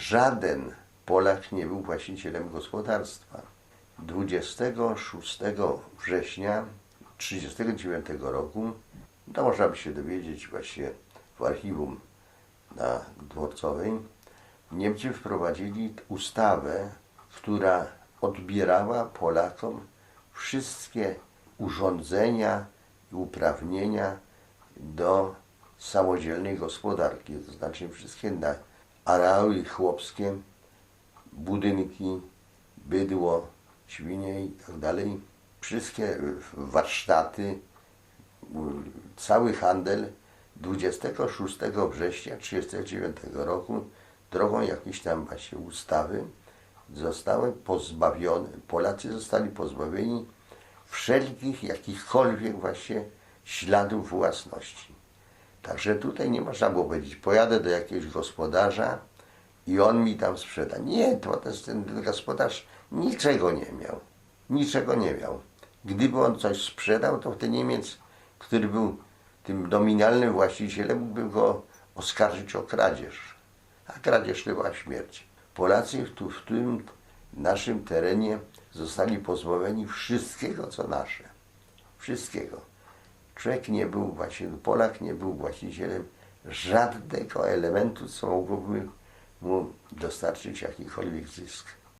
żaden Polak nie był właścicielem gospodarstwa. 26 września 1939 roku, to można by się dowiedzieć właśnie w archiwum na Dworcowej, Niemcy wprowadzili ustawę, która odbierała Polakom wszystkie urządzenia i uprawnienia do samodzielnej gospodarki, to znaczy wszystkie areały chłopskie, budynki, bydło, świnie i tak dalej, wszystkie warsztaty, cały handel 26 września 1939 roku drogą jakiejś tam właśnie ustawy zostały pozbawione, Polacy zostali pozbawieni wszelkich jakichkolwiek właśnie śladów własności. Także tutaj nie można było powiedzieć, pojadę do jakiegoś gospodarza i on mi tam sprzeda. Nie, to też ten gospodarz niczego nie miał. Niczego nie miał. Gdyby on coś sprzedał, to ten Niemiec, który był tym nominalnym właścicielem, mógłby go oskarżyć o kradzież. A kradzież to była śmierć. Polacy tu, w tym naszym terenie zostali pozbawieni wszystkiego, co nasze. Wszystkiego. Człowiek nie był właśnie, Polak nie był właścicielem żadnego elementu, co mogłoby mu dostarczyć jakikolwiek zysk.